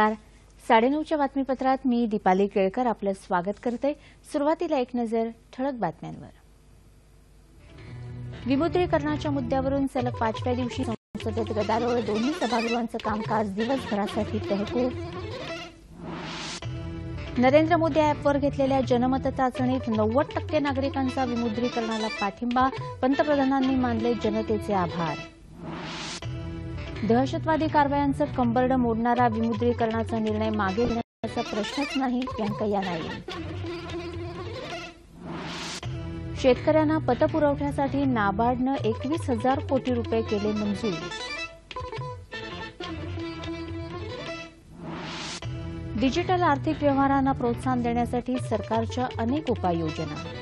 नमस्कार. साडेनऊच्या बातमीपत्रात मी दीपाली केळकर आपलं स्वागत करते. सुरुवातीला एक नजर ठळक बातम्यांवर. विमुद्रीकरणाच्या मुद्द्यावरून सलग पाचव्या दिवशी संसदेत गदारोळ दोन्ही सभागृहांचं कामकाज दिवसभरासाठी तहकूब. नरेंद्र मोदी अॅपवर घेतलेल्या जनमत चाचणीत नव्वद टक्के नागरिकांचा विमुद्रीकरणाला पाठिंबा पंतप्रधानांनी मानले जनतेचे आभार. दहशतवादी कारवायांचं कंबरडं मोडणारा विमुद्रीकरणाचा निर्णय मागे घेण्याचा प्रश्नच नाही व्यंकय्या नायडू शेतकऱ्यांना पतपुरवठ्यासाठी नाबार्डनं एकवीस हजार कोटी रुपये केले मंजूर. डिजिटल आर्थिक व्यवहारांना प्रोत्साहन देण्यासाठी सरकारच्या अनेक उपाययोजना.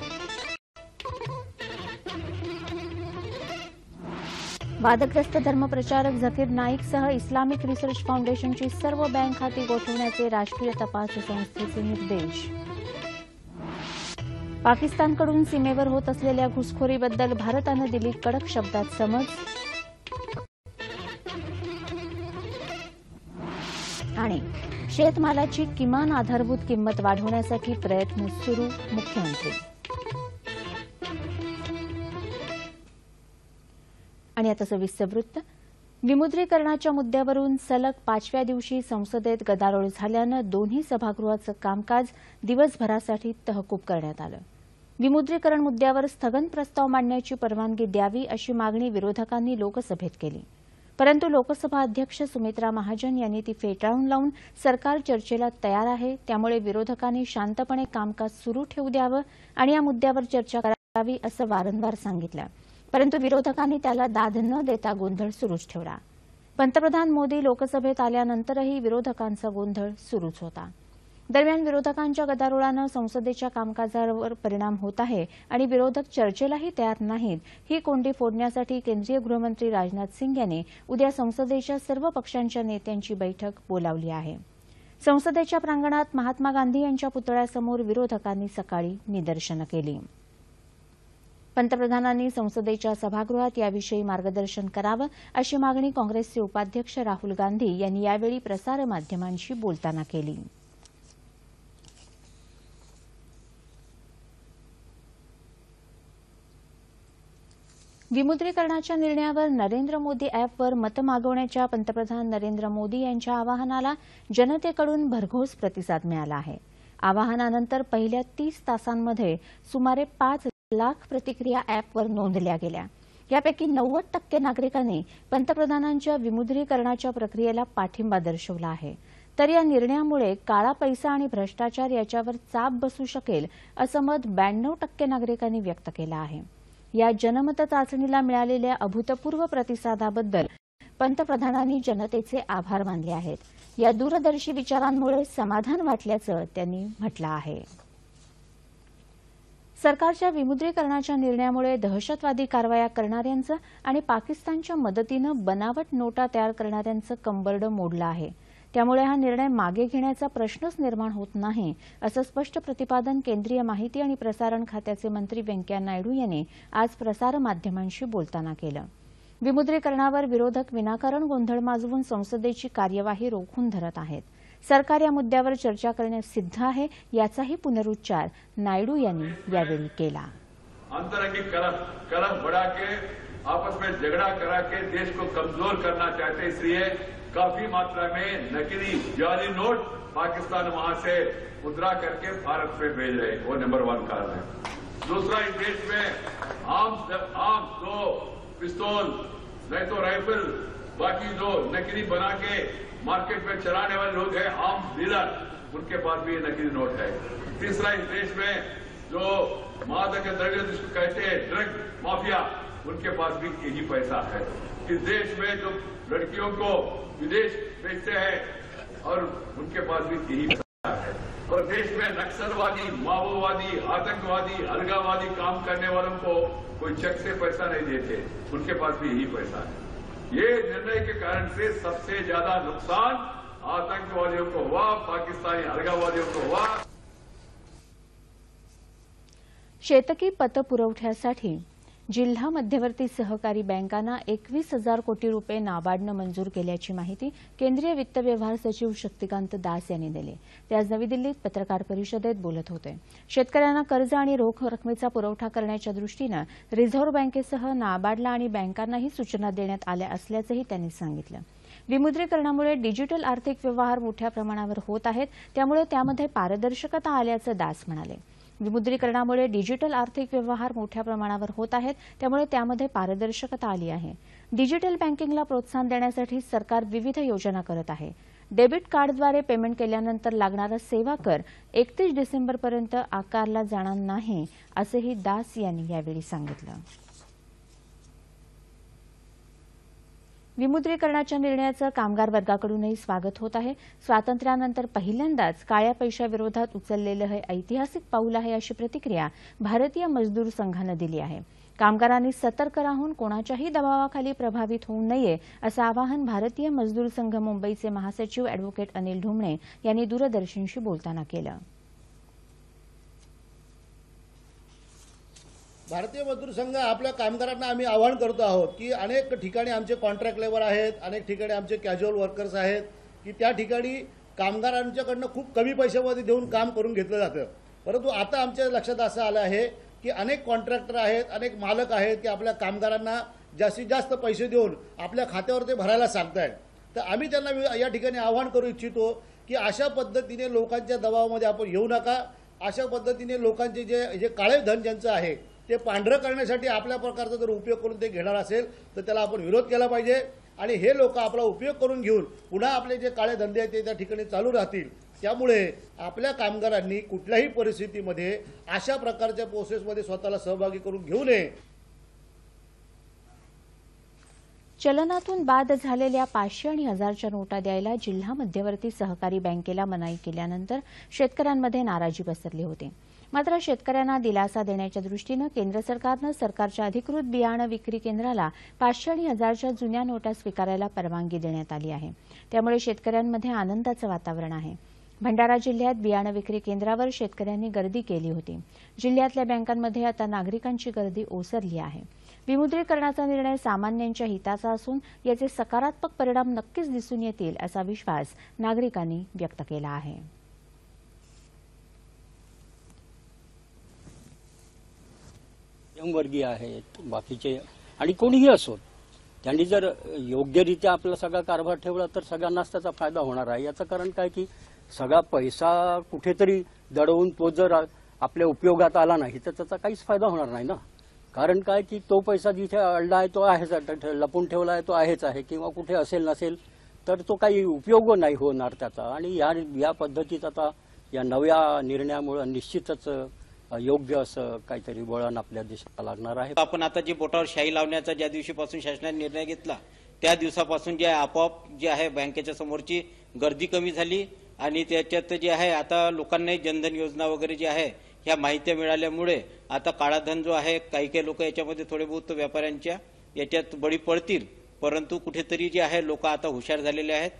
वादग्रस्त धर्मप्रचारक झकीर नाईकसह इस्लामिक रिसर्च फाउंडेशनची सर्व बँक खाती गोठवण्याचे राष्ट्रीय तपास संस्थेचे निर्देश. पाकिस्तानकडून सीमेवर होत असलेल्या घुसखोरीबद्दल भारतानं दिली कडक शब्दात समज. आणि शेतमालाची किमान आधारभूत किंमत वाढवण्यासाठी प्रयत्न सुरू मुख्यमंत्री. आणि सविस्तर वृत्त. विमुद्रीकरणाच्या मुद्द्यावरून सलग पाचव्या दिवशी संसदेत गदारोळ झाल्यानं दोन्ही सभागृहाचं कामकाज दिवसभरासाठी तहकूब करण्यात आलं. विमुद्रीकरण मुद्द्यावर स्थगन प्रस्ताव मांडण्याची परवानगी द्यावी अशी मागणी विरोधकांनी लोकसभेत केली. परंतु लोकसभा अध्यक्ष सुमित्रा महाजन यांनी ती फेटाळून लावून सरकार चर्चेला तयार आहे त्यामुळे विरोधकांनी शांतपणे कामकाज सुरू ठेवू द्यावं आणि या मुद्द्यावर चर्चा करावी असं वारंवार सांगितलं. परंतु विरोधकांनी त्याला दाद न देता गोंधळ सुरूच ठेवला. पंतप्रधान मोदी लोकसभेत आल्यानंतरही विरोधकांचा गोंधळ सुरूच होता. दरम्यान विरोधकांच्या गदारोळानं संसदेच्या कामकाजावर परिणाम होत आहे आणि विरोधक चर्चेलाही तयार नाहीत ही कोंडी फोडण्यासाठी केंद्रीय गृहमंत्री राजनाथ सिंग यांनी उद्या संसदेच्या सर्व पक्षांच्या नेत्यांची बैठक बोलावली आहे. संसदेच्या प्रांगणात महात्मा गांधी यांच्या पुतळ्यासमोर विरोधकांनी सकाळी निदर्शनं केली. पंतप्रधानांनी संसदेच्या सभागृहात याविषयी मार्गदर्शन करावं अशी मागणी काँग्रेसचे उपाध्यक्ष राहुल गांधी यांनी यावेळी प्रसारमाध्यमांशी बोलताना केली. विमुद्रीकरणाच्या निर्णयावर नरेंद्र मोदी अॅपवर मतं मागवण्याच्या पंतप्रधान नरेंद्र मोदी यांच्या आवाहनाला जनतेकडून भरघोस प्रतिसाद मिळाला आहे. आवाहनानंतर पहिल्या तीस तासांमध्ये सुमारे पाच लाख प्रतिक्रिया ऍपवर नोंदल्या गेल्या. यापैकी नव्वद टक्के नागरिकांनी पंतप्रधानांच्या विमुद्रीकरणाच्या प्रक्रियेला पाठिंबा दर्शवला आहे. तर या निर्णयामुळे काळा पैसा आणि भ्रष्टाचार याच्यावर चाप बसू शकेल असं मत ब्याण्णव टक्के नागरिकांनी व्यक्त केलं आहे. या जनमत चाचणीला मिळालेल्या अभूतपूर्व प्रतिसादाबद्दल पंतप्रधानांनी जनतेचे आभार मानले आहेत. या दूरदर्शी विचारांमुळे समाधान वाटल्याचं त्यांनी म्हटलं आहे. सरकारच्या विमुद्रीकरणाच्या निर्णयामुळे दहशतवादी कारवाया करणाऱ्यांचं आणि पाकिस्तानच्या मदतीनं बनावट नोटा तयार करणाऱ्यांचं कंबरडं मोडलं आहे. त्यामुळे हा निर्णय मागे घेण्याचा प्रश्नच निर्माण होत नाही असं स्पष्ट प्रतिपादन केंद्रीय माहिती आणि प्रसारण खात्याचे मंत्री व्यंकय्या नायडू यांनी आज प्रसारमाध्यमांशी बोलताना केलं. विमुद्रीकरणावर विरोधक विनाकारण गोंधळ माजवून संसदेची कार्यवाही रोखून धरत आहेत. सरकार या मुद्द्यावर चर्चा करण्यास सिद्ध आहे, याचाही पुनरुच्चार नायडू यांनी यावेळी केला. कलम कलम बढ़ा के आपस में झगड़ा करा के देश को कमज़ोर करना चाहते हैं, इसलिए काफ़ी मात्रा में नकली जाली नोट पाकिस्तान वहाँ से मुद्रा करके भारत में भेज रहे हैं, वो नंबर वन कारण है। दूसरा, इस देश में आम आर्म्स दो पिस्तौल, नहीं तो राइफल, बाकी जो नकली बना के मार्केट में चलाने वाले लोग हैं आर्म्स डीलर। उनके पास भी ये नकली नोट है। तीसरा, इस देश में जो मादक द्रव्य जिसको कहते हैं ड्रग माफिया उनके पास भी यही पैसा है। इस देश में जो लड़कियों को विदेश भेजते हैं, और उनके पास भी यही पैसा है। और देश में नक्सलवादी, माओवादी, आतंकवादी अलगावादी काम करने वालों को कोई चेक से पैसा नहीं देते। उनके पास भी यही पैसा है। ये निर्णय के कारण से सबसे ज़्यादा नुकसान आतंकवादियों को हुआ, पाकिस्तानी अलगावादियों को हुआ। शेतकी पतपुरवठ्यासाठी जिल्हा मध्यवर्ती सहकारी बँकांना एकवीस हजार कोटी रुपये नाबार्डनं मंजूर केल्याची माहिती केंद्रीय वित्त व्यवहार सचिव शक्तिकांत दास यांनी दिली. ते आज नवी दिल्लीत पत्रकार परिषदेत बोलत होते. शेतकऱ्यांना कर्ज आणि रोख रकमेचा पुरवठा करण्याच्या दृष्टीनं रिझर्व्ह बँकेसह नाबार्डला आणि बँकांनाही सूचना देण्यात आल्या असल्याचंही त्यांनी सांगितलं. विमुद्रीकरणामुळे डिजिटल आर्थिक व्यवहार मोठ्या प्रमाणावर होत आहेत त्यामुळे त्यामध्ये पारदर्शकता आल्याचं दास म्हणाले. विमुद्रीकरणामुळे डिजिटल आर्थिक व्यवहार मोठ्या प्रमाणावर होत आहेत त्यामुळे त्यामध्ये पारदर्शकता आली आहे. डिजिटल बँकिंगला प्रोत्साहन देण्यासाठी सरकार विविध योजना करत आहे. डेबिट कार्डद्वारे पेमेंट केल्यानंतर लागणारा सेवा कर एकतीस डिसेंबरपर्यंत आकारला जाणार नाही असंही दास यांनी यावेळी सांगितलं. विमुद्रीकरणाच्या निर्णयाचं कामगार वर्गाकडूनही स्वागत होत आहे. स्वातंत्र्यानंतर पहिल्यांदाच काळ्या पैशाविरोधात उचललेलं हे ऐतिहासिक पाऊल आहे अशी प्रतिक्रिया भारतीय मजदूर संघानं दिली आहे. कामगारांनी सतर्क राहून कोणाच्याही दबावाखाली प्रभावित होऊ नये असं आवाहन भारतीय मजदूर संघ मुंबईचे महासचिव अॅडव्होकेट अनिल ढुमणे यांनी दूरदर्शनशी बोलताना केलं. भारतीय मजदूर संघ आपल्या कामगारांना आम्ही आवाहन करतो आहोत की अनेक ठिकाणी आमचे कॉन्ट्रॅक्ट लेबर आहेत अनेक ठिकाणी आमचे कॅज्युअल वर्कर्स आहेत की त्या ठिकाणी कामगारांच्याकडनं खूप कमी पैशामध्ये देऊन काम करून घेतलं जातं. परंतु आता आमच्या लक्षात असं आलं आहे की अनेक कॉन्ट्रॅक्टर आहेत अनेक मालक आहेत की आपल्या कामगारांना जास्तीत जास्त पैसे देऊन आपल्या खात्यावर ते भरायला सांगतायत. तर आम्ही त्यांना या ठिकाणी आवाहन करू इच्छितो की अशा पद्धतीने लोकांच्या दबावामध्ये आपण येऊ नका. अशा पद्धतीने लोकांचे जे जे काळे धन ज्यांचं आहे ते पांढरं करण्यासाठी आपल्या प्रकारचा जर उपयोग करून ते घेणार असेल तर त्याला आपण विरोध केला पाहिजे. आणि हे लोक आपला उपयोग करून घेऊन पुन्हा आपले जे काळे धंदे आहेत ते त्या ठिकाणी चालू राहतील. त्यामुळे आपल्या कामगारांनी कुठल्याही परिस्थितीमध्ये अशा प्रकारच्या प्रोसेसमध्ये स्वतःला सहभागी करून घेऊ नये. चलनातून बाद झालेल्या पाचशे आणि हजारच्या नोटा द्यायला जिल्हा मध्यवर्ती सहकारी बँकेला मनाई केल्यानंतर शेतकऱ्यांमध्ये नाराजी पसरली होती. मात्र शेतकऱ्यांना दिलासा देण्याच्या दृष्टीनं केंद्र सरकारनं सरकारच्या अधिकृत बियाणं विक्री केंद्राला पाचशे आणि हजारच्या जुन्या नोटा स्वीकारायला परवानगी देण्यात आली आहे. त्यामुळे शेतकऱ्यांमध्ये आनंदाचं वातावरण आहे. भंडारा जिल्ह्यात बियाणं विक्री केंद्रावर शेतकऱ्यांनी गर्दी केली होती. जिल्ह्यातल्या बँकांमध्ये आता नागरिकांची गर्दी ओसरली आहे. विमुद्रीकरणाचा निर्णय सामान्यांच्या हिताचा असून याचे सकारात्मक परिणाम नक्कीच दिसून येतील असा विश्वास नागरिकांनी व्यक्त केला आहे. वर्गीय आहेत बाकीचे आणि कोणीही असोत त्यांनी जर योग्यरित्या आपला सगळा कारभार ठेवला तर सगळ्यांनाच त्याचा फायदा होणार आहे. याचं कारण काय की सगळा पैसा कुठेतरी दडवून तो जर आपल्या उपयोगात आला नाही तर त्याचा काहीच फायदा होणार नाही ना. कारण काय की तो पैसा जिथे अडला आहे तो आहेच लपून ठेवला आहे तो आहेच आहे. किंवा कुठे असेल नसेल तर तो काही उपयोग नाही होणार त्याचा. आणि या या पद्धतीत आता या नव्या निर्णयामुळे निश्चितच योग्य असं काहीतरी वळण आपल्या देशाला लागणार आहे. आपण आता जे बोटावर शाई लावण्याचा ज्या दिवशीपासून शासनाने निर्णय घेतला त्या दिवसापासून जे आहे आपोआप जे आहे बँकेच्या समोरची गर्दी कमी झाली आणि त्याच्यात जे आहे आता लोकांनाही जनधन योजना वगैरे जी आहे ह्या माहित्या मिळाल्यामुळे आता काळाधन जो आहे काही काही लोक याच्यामध्ये थोडे बहुत व्यापाऱ्यांच्या याच्यात बळी पडतील. परंतु कुठेतरी जे आहे लोक आता हुशार झालेले आहेत.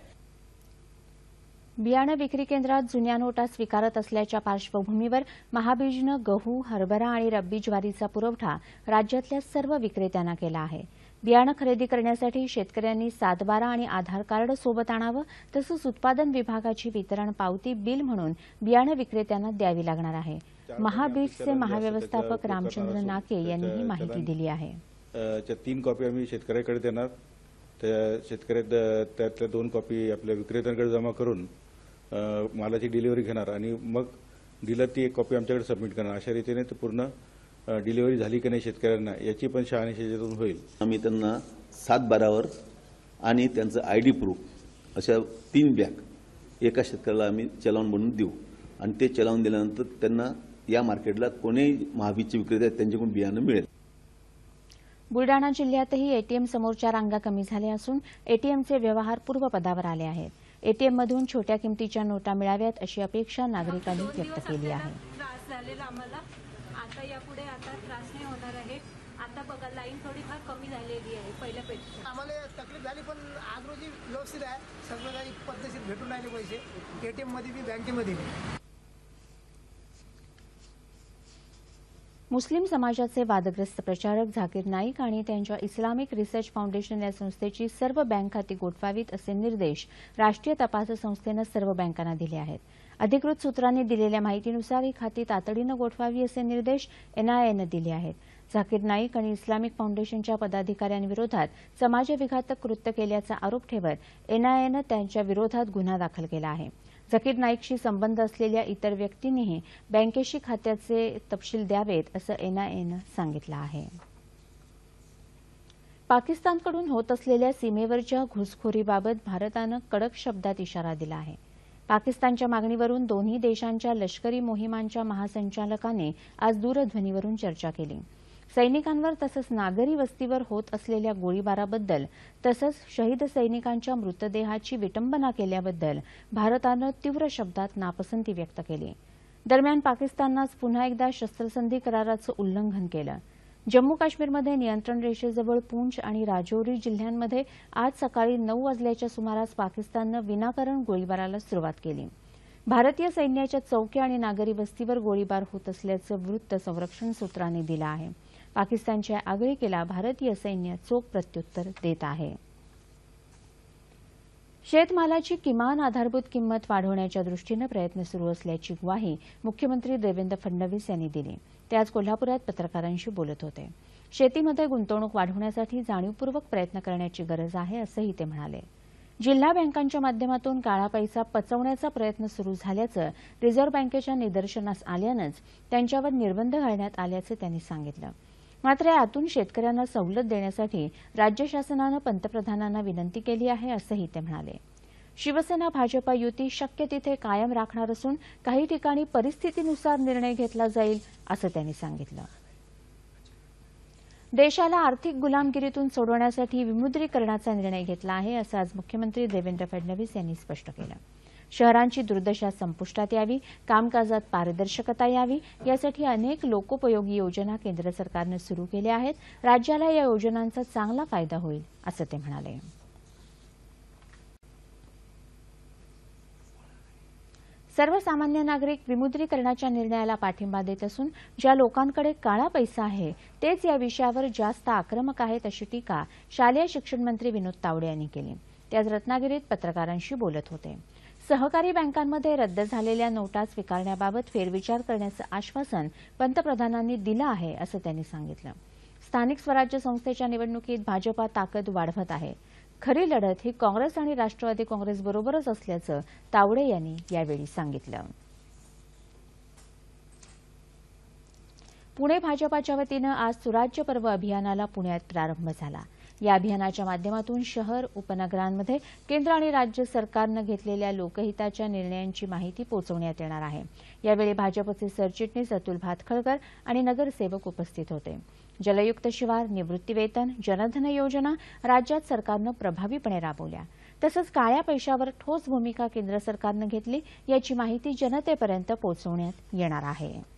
बियाणं विक्री केंद्रात जुन्या नोटा स्वीकारत असल्याच्या पार्श्वभूमीवर महाबीजनं गहू हरभरा आणि रब्बी ज्वारीचा पुरवठा राज्यातल्या सर्व विक्रेत्यांना केला आहे. बियाणं खरेदी करण्यासाठी शेतकऱ्यांनी सातबारा आणि आधार कार्ड सोबत आणावं तसंच उत्पादन विभागाची वितरण पावती बिल म्हणून बियाणं विक्रेत्यांना द्यावी लागणार आहे. महाबीजचे महाव्यवस्थापक रामचंद्र नाके यांनी ही माहिती दिली आहे. तीन कॉपी आम्ही शेतकऱ्याकडे देणार. त्या शेतकऱ्या त्यातल्या दोन कॉपी आपल्या विक्रेत्यांकडे जमा करून मालाची डिलिव्हरी घेणार आणि मग दिलं ती एक कॉपी आमच्याकडे सबमिट करणार. अशा रीतीने ते पूर्ण डिलिव्हरी झाली की नाही शेतकऱ्यांना याची पण शहानिशा होईल. आम्ही त्यांना सात बारावर आणि त्यांचं आय डी प्रूफ अशा तीन बॅग एका शेतकऱ्याला आम्ही चलावून बनवून देऊ. आणि ते चलावून दिल्यानंतर त्यांना या मार्केटला कोणीही महाबीजचे विक्रेते आहेत त्यांच्याकडून बियाणं मिळेल. बुलडाणा जिल्ह्यातही एटीएम समोरच्या रांगा कमी झाल्या असून एटीएमचे व्यवहार पूर्वपदावर आले आहेत. एटीएममधून छोट्या किमतीच्या नोटा मिळाव्यात अशी अपेक्षा नागरिकांनी व्यक्त केली आहे. त्रास झालेला आम्हाला. आता यापुढे आता त्रास नाही होणार आहे. आता बघा लाईन थोडीफार कमी झालेली आहे पहिल्यापेक्षा आम्हाला तकलीफ झाली पण आज रोजी व्यवस्थित आहे. सगळं काही पद्धतशीर भेटून राहिले पैसे. एटीएममध्ये बी बँकेमध्ये बी. मुस्लिम समाजाचे वादग्रस्त प्रचारक झाकीर नाईक आणि त्यांच्या इस्लामिक रिसर्च फाउंडेशन या संस्थेची सर्व बँक खाती गोठवावीत असे निर्देश राष्ट्रीय तपास संस्थेनं सर्व बँकांना दिले आहेत. अधिकृत सूत्रांनी दिलेल्या माहितीनुसार ही खाती तातडीनं गोठवावी असे निर्देश एनआयएनं दिले आहेत. झाकीर नाईक आणि इस्लामिक फाउंडेशनच्या पदाधिकाऱ्यांविरोधात समाजविघातक कृत्य केल्याचा आरोप ठेवत एनआयएनं त्यांच्या विरोधात गुन्हा दाखल केला आहे. झकीर नाईकशी संबंध असलेल्या इतर व्यक्तींनीही बँकेशी खात्याचे तपशील द्यावेत असं एनआयएनं सांगितलं आहे. पाकिस्तानकडून होत असलेल्या सीमेवरच्या घुसखोरीबाबत भारतानं कडक शब्दात इशारा दिला आहे. पाकिस्तानच्या मागणीवरून दोन्ही देशांच्या लष्करी मोहिमांच्या महासंचालकांनी आज दूरध्वनीवरून चर्चा केली. सैनिकांवर तसंच नागरी वस्तीवर होत असलेल्या गोळीबाराबद्दल तसंच शहीद सैनिकांच्या मृतदेहाची विटंबना केल्याबद्दल भारतानं तीव्र शब्दात नापसंती व्यक्त केली. दरम्यान पाकिस्ताननं पुन्हा एकदा शस्त्रसंधी कराराचं उल्लंघन केलं. जम्मू काश्मीरमध्ये नियंत्रण रेषेजवळ पूंछ आणि राजौरी जिल्ह्यांमध्ये आज सकाळी नऊ वाजल्याच्या सुमारास पाकिस्ताननं विनाकारण गोळीबाराला सुरुवात केली. भारतीय सैन्याच्या चौक्या आणि नागरी वस्तीवर गोळीबार होत असल्याचं वृत्त संरक्षण सूत्रांनी दिलं आहे. पाकिस्तानच्या आगळीकेला भारतीय सैन्य चोख प्रत्युत्तर देत आहे. शेतमालाची किमान आधारभूत किंमत वाढवण्याच्या दृष्टीनं प्रयत्न सुरू असल्याची ग्वाही मुख्यमंत्री देवेंद्र फडणवीस यांनी दिली. ते आज कोल्हापुरात पत्रकारांशी बोलत होते. शेतीमध्ये गुंतवणूक वाढवण्यासाठी जाणीवपूर्वक प्रयत्न करण्याची गरज आहे असंही ते म्हणाले. जिल्हा बँकांच्या माध्यमातून काळा पैसा पचवण्याचा प्रयत्न सुरू झाल्याचं रिझर्व्ह बँकेच्या निदर्शनास आल्यानंच त्यांच्यावर निर्बंध घालण्यात आल्याचं त्यांनी सांगितलं. मात्र यातून शेतकऱ्यांना सवलत देण्यासाठी राज्य शासनानं पंतप्रधानांना विनंती केली आहे असंही ते म्हणाले. शिवसेना भाजपा युती शक्य तिथे कायम राखणार असून काही ठिकाणी परिस्थितीनुसार निर्णय घेतला जाईल असं त्यांनी सांगितलं. देशाला आर्थिक गुलामगिरीतून सोडवण्यासाठी विमुद्रीकरणाचा निर्णय घेतला आहे असं आज मुख्यमंत्री देवेंद्र फडणवीस यांनी स्पष्ट केलं. शहरांची दुर्दशा संपुष्टात यावी कामकाजात पारदर्शकता यावी यासाठी अनेक लोकोपयोगी योजना केंद्र सरकारनं सुरू केल्या आहेत. राज्याला या योजनांचा चांगला फायदा होईल असं ते म्हणाले. सर्वसामान्य नागरिक विमुद्रीकरणाच्या निर्णयाला पाठिंबा देत असून ज्या लोकांकडे काळा पैसा आहे तेच या विषयावर जास्त आक्रमक आहेत अशी टीका शालेय शिक्षण मंत्री विनोद तावडे यांनी केली. ते आज रत्नागिरीत पत्रकारांशी बोलत होते. सहकारी बँकांमध्ये रद्द झालेल्या नोटा स्वीकारण्याबाबत फेरविचार करण्याचं आश्वासन पंतप्रधानांनी दिलं आहे असं त्यांनी सांगितलं. स्थानिक स्वराज्य संस्थेच्या निवडणुकीत भाजपा ताकद वाढवत आहे. खरी लढत ही काँग्रेस आणि राष्ट्रवादी काँग्रेसबरोबरच असल्याचं तावडे यांनी यावेळी सांगितलं. पुणे भाजपाच्या वतीनं आज सुराज्य पर्व अभियानाला पुण्यात प्रारंभ झाला. या अभियानाच्या माध्यमातून शहर उपनगरांमध्ये केंद्र आणि राज्य सरकारनं घेतलेल्या लोकहिताच्या निर्णयांची माहिती पोहोचवण्यात येणार आहे. यावेळी भाजपचे सरचिटणीस अतुल भातखळकर आणि नगरसेवक उपस्थित होते. जलयुक्त शिवार निवृत्तीवेतन जनधन योजना राज्यात सरकारनं प्रभावीपणे राबवल्या. तसंच काळ्या पैशावर ठोस भूमिका केंद्र सरकारनं घेतली याची माहिती जनतेपर्यंत पोहोचवण्यात येणार आहे.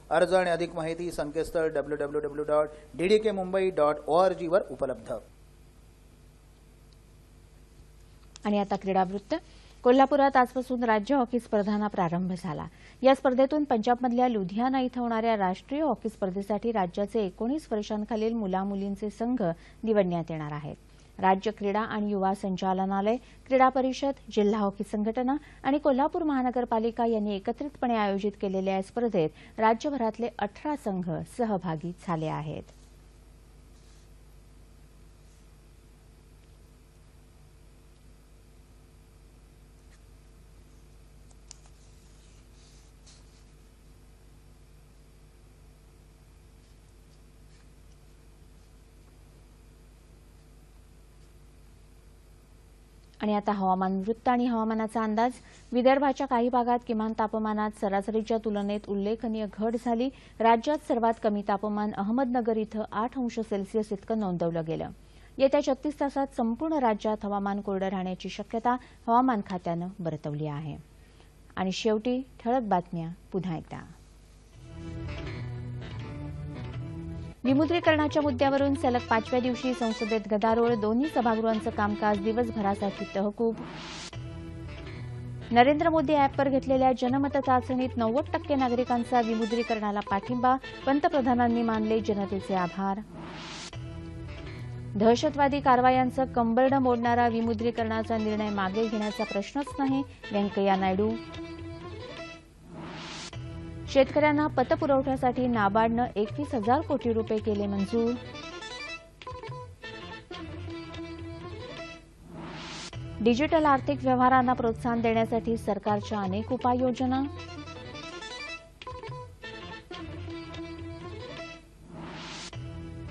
अर्ज आणि अधिक माहिती संकेतस्थळ W W W dot D K Mumbai dot O R जीवर उपलब्ध. आणि आता क्रीडावृत्त. कोल्हापुरात आजपासून राज्य हॉकी स्पर्धांना प्रारंभ झाला. या स्पर्धेतून पंजाबमधल्या लुधियाना इथं होणाऱ्या राष्ट्रीय हॉकी स्पर्धेसाठी राज्याचे एकोणीस वर्षांखालील मुलामुलींचे संघ निवडण्यात येणार आहेत. राज्य क्रीडा आणि युवा संचालनालय क्रीडा परिषद जिल्हा हॉकी संघटना आणि कोल्हापूर महानगरपालिका यांनी एकत्रितपणे आयोजित केलेल्या या स्पर्धेत राज्यभरातले अठरा संघ सहभागी झाले आहेत. आणि आता हवामान वृत्त आणि हवामानाचा अंदाज. विदर्भाच्या काही भागात किमान तापमानात सरासरीच्या तुलनेत उल्लेखनीय घट झाली. राज्यात सर्वात कमी तापमान अहमदनगर इथं आठ अंश सेल्सिअस इतकं नोंदवलं गेलं. येत्या छत्तीस तासात संपूर्ण राज्यात हवामान कोरडं राहण्याची शक्यता हवामान खात्यानं वर्तवली आहे. आणि शेवटी ठळक बातम्या पुन्हा एकदा. विमुद्रीकरणाच्या मुद्द्यावरून सलग पाचव्या दिवशी संसदेत गदारोळ दोन्ही सभागृहांचं कामकाज दिवसभरासाठी तहकूब. नरेंद्र मोदी अॅपवर घेतलेल्या जनमत चाचणीत नव्वद टक्के नागरिकांचा विमुद्रीकरणाला पाठिंबा पंतप्रधानांनी मानले जनतेचे आभार. दहशतवादी कारवायांचं कंबरडं मोडणारा विमुद्रीकरणाचा निर्णय मागे घेण्याचा प्रश्नच नाही व्यंकय्या नायडू. शेतकऱ्यांना पतपुरवठ्यासाठी नाबार्डनं एकवीस हजार कोटी रुपये केले मंजूर. डिजिटल आर्थिक व्यवहारांना प्रोत्साहन देण्यासाठी सरकारच्या अनेक उपाययोजना.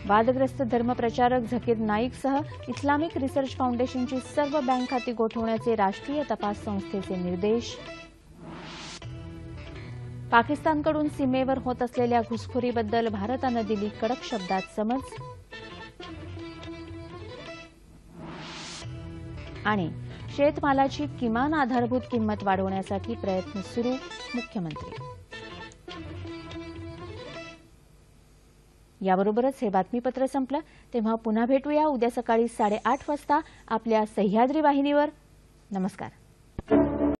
वादग्रस्त धर्मप्रचारक झकीर नाईकसह इस्लामिक रिसर्च फाउंडेशनची सर्व बँक खाती गोठवण्याचे राष्ट्रीय तपास संस्थेचे निर्देश. पाकिस्तानकडून सीमेवर होत असलेल्या घुसखोरीबद्दल भारतानं दिली कडक शब्दात समज. आणि शेतमालाची किमान आधारभूत किंमत वाढवण्यासाठी प्रयत्न सुरू मुख्यमंत्री. याबरोबरच हे बातमीपत्र संपलं. तेव्हा पुन्हा भेटूया उद्या सकाळी साडेआठ वाजता आपल्या सह्याद्री वाहिनीवर. नमस्कार.